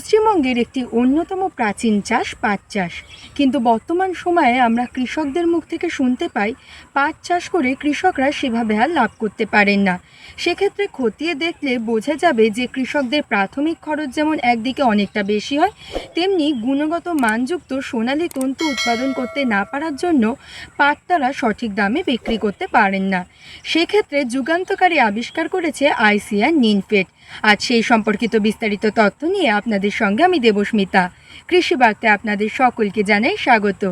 পশ্চিমবঙ্গের একটি অন্যতম প্রাচীন চাষ পাট চাষ। কিন্তু বর্তমান সময়ে আমরা কৃষকদের মুখ থেকে শুনতে পাই, পাট চাষ করে কৃষকরা সেভাবে আর লাভ করতে পারেন না। সেক্ষেত্রে খতিয়ে দেখলে বোঝা যাবে যে কৃষকদের প্রাথমিক খরচ যেমন একদিকে অনেকটা বেশি হয়, তেমনি গুণগত মানযুক্ত সোনালী তন্তু উৎপাদন করতে না পারার জন্য পাট তারা সঠিক দামে বিক্রি করতে পারেন না। সেক্ষেত্রে যুগান্তকারী আবিষ্কার করেছে আইসিআর নিনফেড আজ সেই সম্পর্কিত বিস্তারিত তথ্য নিয়ে আপনাদের সঙ্গে আমি দেবস্মিতা। কৃষি বার্তায় আপনাদের সকলকে জানাই স্বাগত।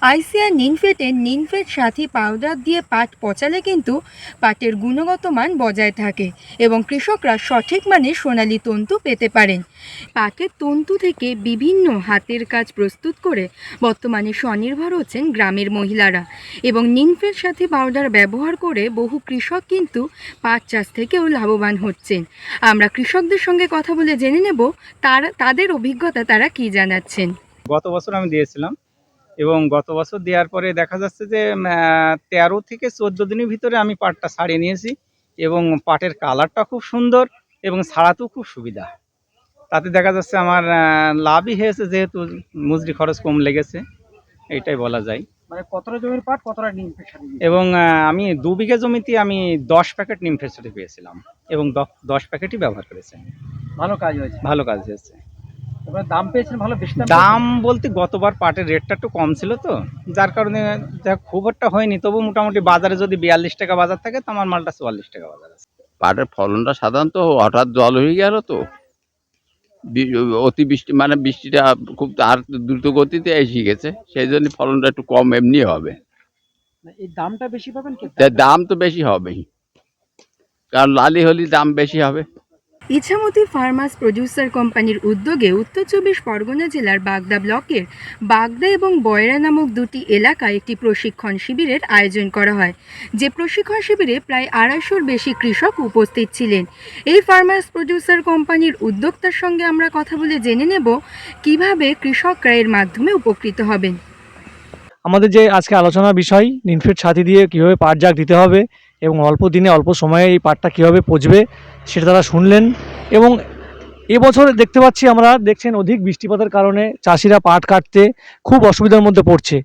আইসিআর নিনফেটের নিনফেট সাথী পাউডার দিয়ে পাট পচালে কিন্তু পাটের গুণগত মান বজায় থাকে এবং কৃষকরা সঠিক মানে সোনালী তন্তু পেতে পারেন। পাটের তন্তু থেকে বিভিন্ন হাতের কাজ প্রস্তুত করে বর্তমানে স্বনির্ভর হচ্ছেন গ্রামের মহিলারা এবং নিনফেট সাথী পাউডার ব্যবহার করে বহু কৃষক কিন্তু পাট চাষ থেকেও লাভবান হচ্ছেন। আমরা কৃষকদের সঙ্গে কথা বলে জেনে নেব, তার, তাদের অভিজ্ঞতা তারা কি জানাচ্ছেন। গত বছর আমি দিয়েছিলাম এবং গত বছর দেওয়ার পরে দেখা যাচ্ছে যে তেরো থেকে চোদ্দ দিনের ভিতরে আমি পাটটা ছাড়িয়ে নিয়েছি এবং পাটের কালারটা খুব সুন্দর এবং ছাড়াতেও খুব সুবিধা। তাতে দেখা যাচ্ছে আমার লাভই হয়েছে যেহেতু মজুরি খরচ কম লেগেছে এটাই বলা যায়। মানে কতটা জমির পাট কতটা নিম এবং আমি দু বিঘা জমিতে আমি দশ প্যাকেট নিম ফেসিলিটি পেয়েছিলাম এবং দশ প্যাকেটই ব্যবহার করেছে ভালো কাজ হয়েছে। ভালো কাজ হয়েছে। দাম পেয়েছেন ভালো বেশি দাম দাম বলতে গতবার পাটের রেটটা একটু কম ছিল তো। যার কারণে দেখ খুব একটা হয়নি তবু মোটামুটি বাজারে যদি বিয়াল্লিশ টাকা বাজার থাকে তো আমার মালটা চুয়াল্লিশ টাকা বাজার আছে। পাটের ফলনটা সাধারণত হঠাৎ জল হয়ে গেল তো। বি- অতিবৃষ্টি মানে বৃষ্টিটা খুব আর দ্রুত গতিতে এসে গেছে সেই জন্য ফলনটা একটু কম এমনি হবে। এই দামটা বেশি পাবেন কি? দাম তো বেশি হবেই। কারণ লালি হলি দাম বেশি হবে। ইছামতি ফার্মাস প্রডিউসার কোম্পানির উদ্যোগে উত্তর চব্বিশ পরগনা জেলার বাগদা ব্লকের বাগদা এবং বয়রা নামক দুটি এলাকায় একটি প্রশিক্ষণ শিবিরের আয়োজন করা হয়। যে প্রশিক্ষণ শিবিরে প্রায় আড়াইশোর বেশি কৃষক উপস্থিত ছিলেন। এই ফার্মাস প্রডিউসার কোম্পানির উদ্যোক্তার সঙ্গে আমরা কথা বলে জেনে নেব কীভাবে কৃষকরা এর মাধ্যমে উপকৃত হবেন। আমাদের যে আজকে আলোচনার বিষয় নিনফিট ছাতি দিয়ে কীভাবে পাট জাগ দিতে হবে এবং অল্প দিনে অল্প সময়ে এই পাটটা কীভাবে পচবে সেটা তারা শুনলেন এবং এবছর দেখতে পাচ্ছি আমরা দেখছেন অধিক বৃষ্টিপাতের কারণে চাষিরা পাট কাটতে খুব অসুবিধার মধ্যে পড়ছে।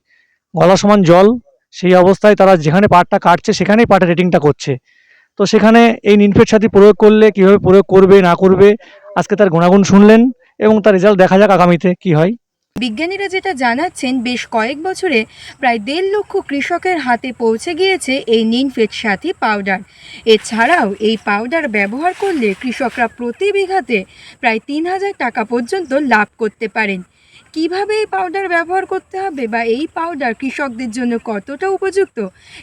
গলা সমান জল, সেই অবস্থায় তারা যেখানে পাটটা কাটছে সেখানেই পাটের রেটিংটা করছে। তো সেখানে এই নিনফেট সাথে প্রয়োগ করলে কীভাবে প্রয়োগ করবে, না করবে, আজকে তার গুণাগুণ শুনলেন এবং তার রেজাল্ট দেখা যাক আগামীতে কী হয়। বিজ্ঞানীরা যেটা জানাচ্ছেন, বেশ কয়েক বছরে প্রায় দেড় লক্ষ কৃষকের হাতে পৌঁছে গিয়েছে এই নিনফেট সাথী পাউডার। এছাড়াও এই পাউডার ব্যবহার করলে কৃষকরা প্রতি বিঘাতে প্রায় তিন হাজার টাকা পর্যন্ত লাভ করতে পারেন। কীভাবে এই পাউডার ব্যবহার করতে হবে বা এই পাউডার কৃষকদের জন্য কতটা উপযুক্ত,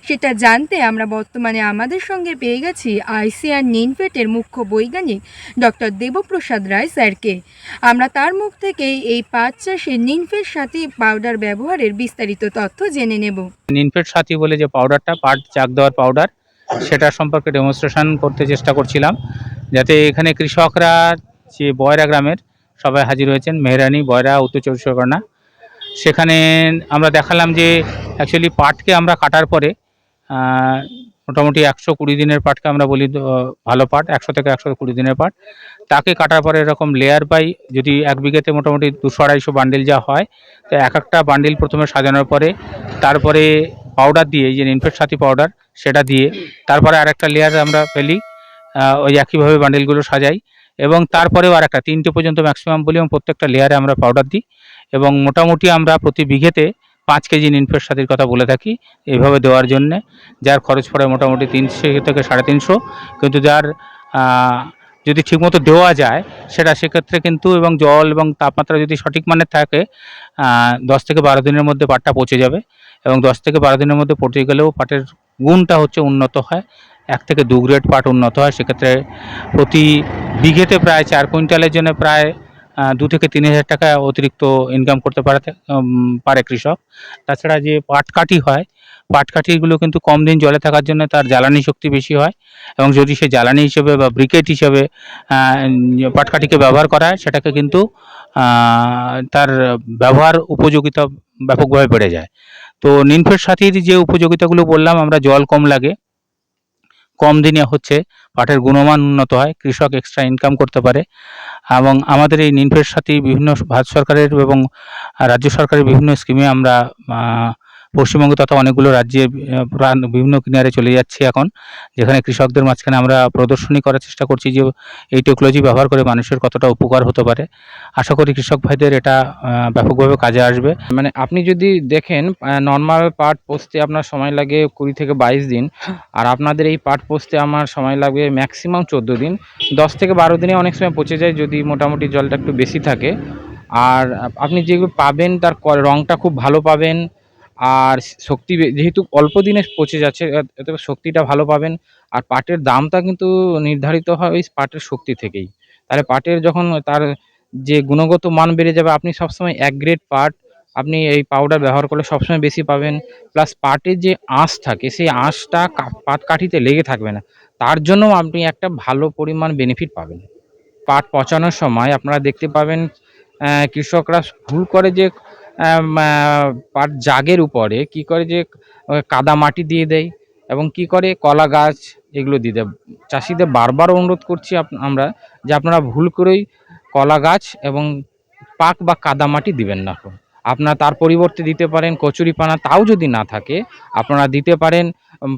সেটা জানতে আমরা বর্তমানে আমাদের সঙ্গে পেয়ে গেছি আইসিআর নিনফেটের মুখ্য বৈজ্ঞানিক ডক্টর দেবপ্রসাদ রায় স্যারকে। আমরা তার মুখ থেকেই এই পাট চাষে নিনফের সাথে পাউডার ব্যবহারের বিস্তারিত তথ্য জেনে নেব। নিনফেট সাথী বলে যে পাউডারটা পাট চাক দেওয়ার পাউডার সেটা সম্পর্কে ডেমনস্ট্রেশন করতে চেষ্টা করছিলাম, যাতে এখানে কৃষকরা যে বয়রা গ্রামের সবাই হাজির হয়েছেন মেহরানি, বয়রা, উত্তর চব্বিশ পরগনা। সেখানে আমরা দেখালাম যে অ্যাকচুয়ালি পাটকে আমরা কাটার পরে মোটামুটি একশো কুড়ি দিনের পাটকে আমরা বলি ভালো পাট, একশো থেকে একশো কুড়ি দিনের পাট। তাকে কাটার পরে এরকম লেয়ার বাই যদি এক বিঘেতে মোটামুটি দুশো আড়াইশো বান্ডিল যা হয়, তো এক একটা বান্ডিল প্রথমে সাজানোর পরে, তারপরে পাউডার দিয়ে যে ইনফেক্ট সাথী পাউডার সেটা দিয়ে, তারপরে আরেকটা লেয়ার আমরা ফেলি ওই একইভাবে বান্ডিলগুলো সাজাই। এবং তারপরেও আর একটা তিনটে পর্যন্ত ম্যাক্সিমাম বলি এবং প্রত্যেকটা লেয়ারে আমরা পাউডার দিই এবং মোটামুটি আমরা প্রতি বিঘেতে পাঁচ কেজি ইনফেক্ট সাথীর কথা বলে থাকি এইভাবে দেওয়ার জন্যে। যার খরচ পড়ে মোটামুটি তিনশো থেকে সাড়ে তিনশো। কিন্তু যার যদি ঠিকমতো দেওয়া যায়, সেটা সেক্ষেত্রে কিন্তু এবং জল এবং তাপমাত্রা যদি সঠিক মানের থাকে দশ থেকে বারো দিনের মধ্যে পাটটা পচে যাবে এবং দশ থেকে বারো দিনের মধ্যে পচে গেলেও পাটের গুণটা হচ্ছে উন্নত হয়। এক থেকে দু গ্রেড পাট উন্নত হয়। সেক্ষেত্রে প্রতি বিঘেতে প্রায় চার কুইন্টালের জন্য প্রায় দু থেকে তিন হাজার টাকা অতিরিক্ত ইনকাম করতে পারে পারে কৃষক। তাছাড়া যে পাটকাঠি হয় পাটকাঠিগুলো কিন্তু কম দিন জলে থাকার জন্য তার জ্বালানি শক্তি বেশি হয় এবং যদি সে জ্বালানি হিসেবে বা ব্রিকেট হিসেবে আহ, পাটকাঠিকে ব্যবহার করা হয় সেটাকে কিন্তু তার ব্যবহার উপযোগিতা ব্যাপকভাবে বেড়ে যায়। তো নিনফেট সাথীর যে উপযোগিতাগুলো বললাম আমরা জল কম লাগে কম দিনে হচ্ছে, পাটের গুণমান উন্নত হয়, কৃষক এক্সট্রা ইনকাম করতে পারে এবং আমাদের এই নিনফেড সাথী বিভিন্ন ভারত সরকারের এবং রাজ্য সরকারের বিভিন্ন স্কিমে আমরা পশ্চিমবঙ্গ তথা অনেকগুলো রাজ্যে প্রাণ, বিভিন্ন কিনারে চলে যাচ্ছে এখন, যেখানে কৃষকদের মাঝখানে আমরা প্রদর্শনী করার চেষ্টা করছি যে এই টেকনোলজি ব্যবহার করে মানুষের কতটা উপকার হতে পারে। আশা করি কৃষক ভাইদের এটা ব্যাপকভাবে কাজে আসবে। মানে আপনি যদি দেখেন নর্মাল পাট পোস্তে আপনার সময় লাগে কুড়ি থেকে বাইশ দিন, আর আপনাদের এই পাট পোস্তে আমার সময় লাগবে ম্যাক্সিমাম চোদ্দ দিন। দশ থেকে বারো দিনে অনেক সময় পচে যায় যদি মোটামুটি জলটা একটু বেশি থাকে। আর আপনি যেগুলো পাবেন তার রঙটা খুব ভালো পাবেন আর শক্তি যেহেতু অল্প দিনে পচে যাচ্ছে এতে শক্তিটা ভালো পাবেন। আর পাটের দামটা কিন্তু নির্ধারিত হয় ওই পাটের শক্তি থেকেই। তাহলে পাটের যখন তার যে গুণগত মান বেড়ে যাবে, আপনি সবসময় এক গ্রেড পাট, আপনি এই পাউডার ব্যবহার করলে সবসময় বেশি পাবেন। প্লাস পাটের যে আঁশ থাকে, সেই আঁশটা পাট কাঠিতে লেগে থাকবে না। তার জন্য আপনি একটা ভালো পরিমাণ বেনিফিট পাবেন। পাট পচানোর সময় আপনারা দেখতে পাবেন কৃষকরা ভুল করে যে পাট জাগের উপরে কি করে যে কাদা মাটি দিয়ে দেয় এবং কি করে কলা গাছ এগুলো দিয়ে দেয়। চাষিদের বারবার অনুরোধ করছি আমরা যে আপনারা ভুল করেই কলা গাছ এবং পাক বা কাদা মাটি দিবেন না। আপনারা তার পরিবর্তে দিতে পারেন কচুরিপানা তাও যদি না থাকে, আপনারা দিতে পারেন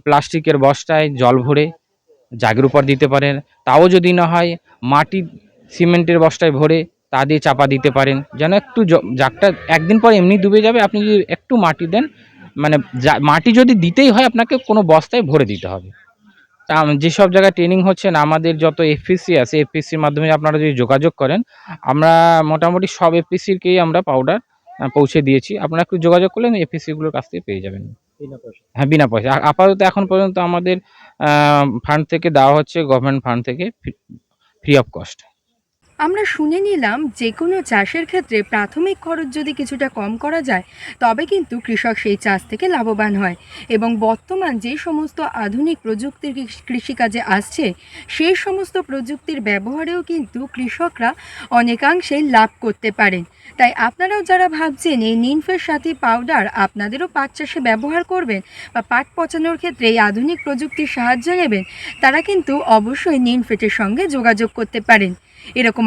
প্লাস্টিকের বস্তায় জল ভরে জাগের উপর দিতে পারেন। তাও যদি না হয়, মাটি সিমেন্টের বস্তায় ভরে তা দিয়ে চাপা দিতে পারেন। যেন একটু জাগটা একদিন পর এমনি ডুবে যাবে আপনি যদি একটু মাটি দেন মানে মাটি যদি দিতেই হয় আপনাকে কোনো বস্তায় ভরে দিতে হবে। তা যেসব জায়গায় ট্রেনিং হচ্ছে না আমাদের যত এফপিসি আছে এফপিসির মাধ্যমে আপনারা যদি যোগাযোগ করেন আমরা মোটামুটি সব এফপিসিরকেই আমরা পাউডার পৌঁছে দিয়েছি। আপনারা একটু যোগাযোগ করলেন এফপিসিগুলোর কাছ থেকে পেয়ে যাবেন। হ্যাঁ বিনা পয়সা আপাতত এখন পর্যন্ত আমাদের ফান্ড থেকে দেওয়া হচ্ছে গভর্নমেন্ট ফান্ড থেকে ফ্রি অফ কস্ট আমরা শুনে নিলাম যে কোনো চাষের ক্ষেত্রে প্রাথমিক খরচ যদি কিছুটা কম করা যায়, তবে কিন্তু কৃষক সেই চাষ থেকে লাভবান হয়। এবং বর্তমান যে সমস্ত আধুনিক প্রযুক্তির কৃষিকাজে আসছে সেই সমস্ত প্রযুক্তির ব্যবহারেও কিন্তু কৃষকরা অনেকাংশেই লাভ করতে পারেন। তাই আপনারাও যারা ভাবছেন এই নিনফের সাথে পাউডার আপনাদেরও পাট চাষে ব্যবহার করবেন বা পাট পচানোর ক্ষেত্রে এই আধুনিক প্রযুক্তির সাহায্য নেবেন, তারা কিন্তু অবশ্যই নিনফেটের সঙ্গে যোগাযোগ করতে পারেন। এরকম